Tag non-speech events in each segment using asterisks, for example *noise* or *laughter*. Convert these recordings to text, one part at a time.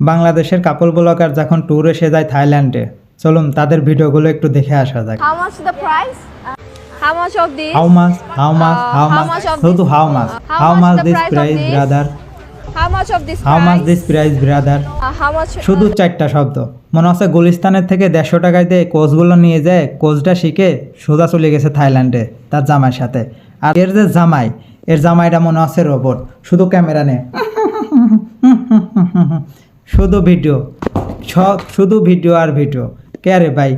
বাংলাদেশের কাপল ব্লগার যখন ট্যুর এসে যায় থাইল্যান্ডে চলুন তাদের ভিডিওগুলো একটু দেখে আসা যাক How much the price? How much of this? How much how much Uh, how how much much of শুধু this? How much How how much much the this price of price this? Brother How much of this how much price? This price brother Uh, how much? শুধু চারটা শব্দ মনে হচ্ছে গুলিস্তানের থেকে দেড়শো টাকায় দিয়ে কোচগুলো নিয়ে যায় কোচটা শিখে সোজা চলে গেছে থাইল্যান্ডে তার জামাইয়ের সাথে আর এর যে জামাই এর জামাইটা মনে হচ্ছে রোবট শুধু ক্যামেরা নে *laughs* শুধু ভিডিও সব শুধু ভিডিও আর ভিডিও। কে রে ভাই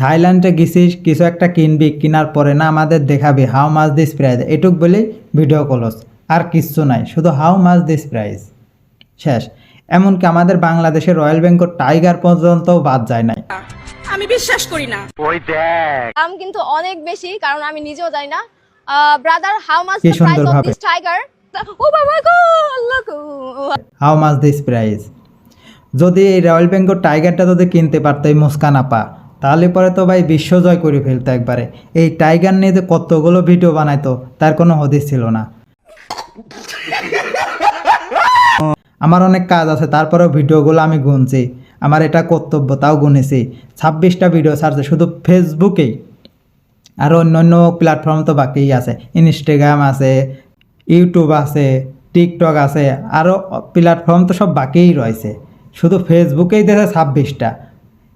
থাইল্যান্ডে গেছিস কিছু একটা কিনবি কেনার পরে না আমাদের দেখাবি হাউ মাছ দিস প্রাইজ এটুক বলেই ভিডিও কলস আর কিচ্ছু নাই শুধু হাউ মাছ দিস প্রাইস শেষ। এমনকি আমাদের বাংলাদেশের রয়্যাল বেঙ্গল টাইগার পর্যন্ত বাদ যায় নাই। আমি বিশ্বাস করি না। ওই দেখ। দাম কিন্তু অনেক বেশি কারণ আমি নিজেও জানি না। ব্রাদার হাউ মাচ কি the price of this tiger ও বাবা গো আল্লাহ গো। হাউ মাছ দিস প্রাইস যদি এই রয়্যাল বেঙ্গল টাইগারটা যদি কিনতে পারতো এই মুস্কান আপা, তাহলে পরে তো ভাই বিশ্বজয় করে ফেলতো একবারে। এই টাইগার নিয়ে যে কতগুলো ভিডিও বানাইতো, তার কোনো হদিস ছিল না। আমার অনেক কাজ আছে, তারপরেও ভিডিওগুলো আমি গুনছি। আমার এটা কর্তব্য, তাও গুনেছি। ছাব্বিশটা ভিডিও ছাড়ছে, শুধু ফেসবুকেই আর অন্য অন্য প্ল্যাটফর্ম তো বাকিই আছে। ইনস্টাগ্রাম আছে ইউটিউব আছে টিকটক আছে আরও প্ল্যাটফর্ম তো সব বাকিই রয়েছে। শুধু ফেসবুকেই দেখে ছাব্বিশটা।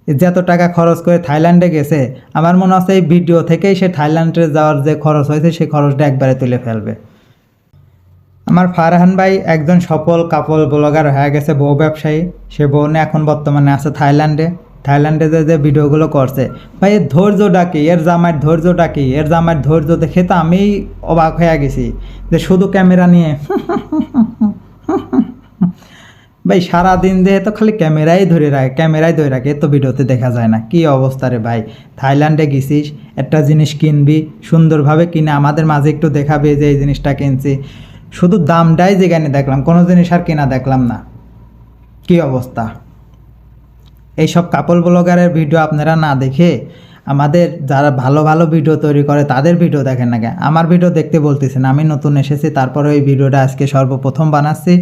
যত টাকা খরচ করে থাইল্যান্ডে গেছে, আমার মনে হচ্ছে এই ভিডিও থেকেই সে থাইল্যান্ডে যাওয়ার যে খরচ হয়েছে সেই খরচটা একবারে তুলে ফেলবে। আমার ফারহান ভাই একজন সফল কাপল ব্লগার হয়ে গেছে, বউ ব্যবসায়ী। সে বউ এখন বর্তমানে আছে থাইল্যান্ডে। থাইল্যান্ডে যে যে ভিডিওগুলো করছে, ভাই এর ধৈর্য ডাকি, এর জামাইয়ের ধৈর্য ডাকি, এর জামাইয়ের ধৈর্য দেখে তো আমি অবাক হয়ে গেছি যে শুধু ক্যামেরা নিয়ে। *laughs* ভাই, সারাদিন দিয়ে তো খালি ক্যামেরাই ধরে রাখে, ক্যামেরাই ধরে রাখে তো ভিডিওতে দেখা যায় না। কি অবস্থা রে ভাই? থাইল্যান্ডে গেছিস, একটা জিনিস কিনবি, সুন্দরভাবে কিনে আমাদের মাঝে একটু দেখাবি যে এই জিনিসটা কিনছি। শুধু দামটাই যেখানে দেখলাম, কোনো জিনিস আর কিনা দেখলাম না। কি অবস্থা? এইসব কাপল ব্লগারের ভিডিও আপনারা না দেখে আমাদের যারা ভালো ভালো ভিডিও তৈরি করে, তাদের ভিডিও দেখেন না কেন? আমার ভিডিও দেখতে বলতেছেন, আমি নতুন এসেছি, তারপরে ওই ভিডিওটা আজকে সর্বপ্রথম বানাচ্ছি।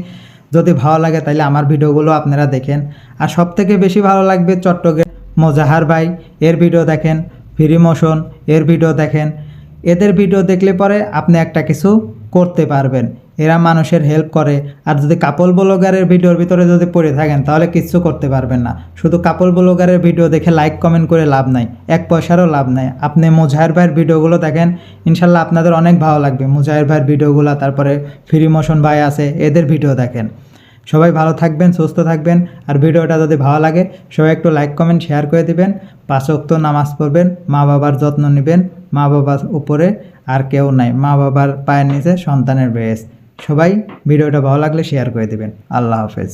যদি ভালো লাগে তাহলে আমার ভিডিওগুলো আপনারা দেখেন। আর সব থেকে বেশি ভালো লাগবে চট্টগ্রাম মোজাহার ভাই, এর ভিডিও দেখেন, ফ্রি মোশন, এর ভিডিও দেখেন। এদের ভিডিও দেখলে পরে আপনি একটা কিছু করতে পারবেন। এরা মানুষের হেল্প করে। আর যদি কাপল ব্লগারের ভিডিওর ভিতরে যদি পড়ে থাকেন, তাহলে কিচ্ছু করতে পারবেন না। শুধু কাপল ব্লগারের ভিডিও দেখে লাইক কমেন্ট করে লাভ নাই। এক পয়সারও লাভ নাই। আপনি মুজাহের ভাইয়ের ভিডিওগুলো দেখেন, ইনশাল্লাহ আপনাদের অনেক ভালো লাগবে। মুজাহের ভাইয়ের ভিডিওগুলো, তারপরে ফ্রি মোশন ভাই আছে, এদের ভিডিও দেখেন। সবাই ভালো থাকবেন, সুস্থ থাকবেন। আর ভিডিওটা যদি ভালো লাগে, সবাই একটু লাইক কমেন্ট শেয়ার করে দিবেন। পাঁচ ওয়াক্ত নামাজ পড়বেন, মা বাবার যত্ন নেবেন। মা বাবার উপরে আর কেউ নাই। মা বাবার পায়ের নিচে সন্তানের বেশ। সবাই ভিডিওটা ভালো লাগলে শেয়ার করে দেবেন। আল্লাহ হাফেজ।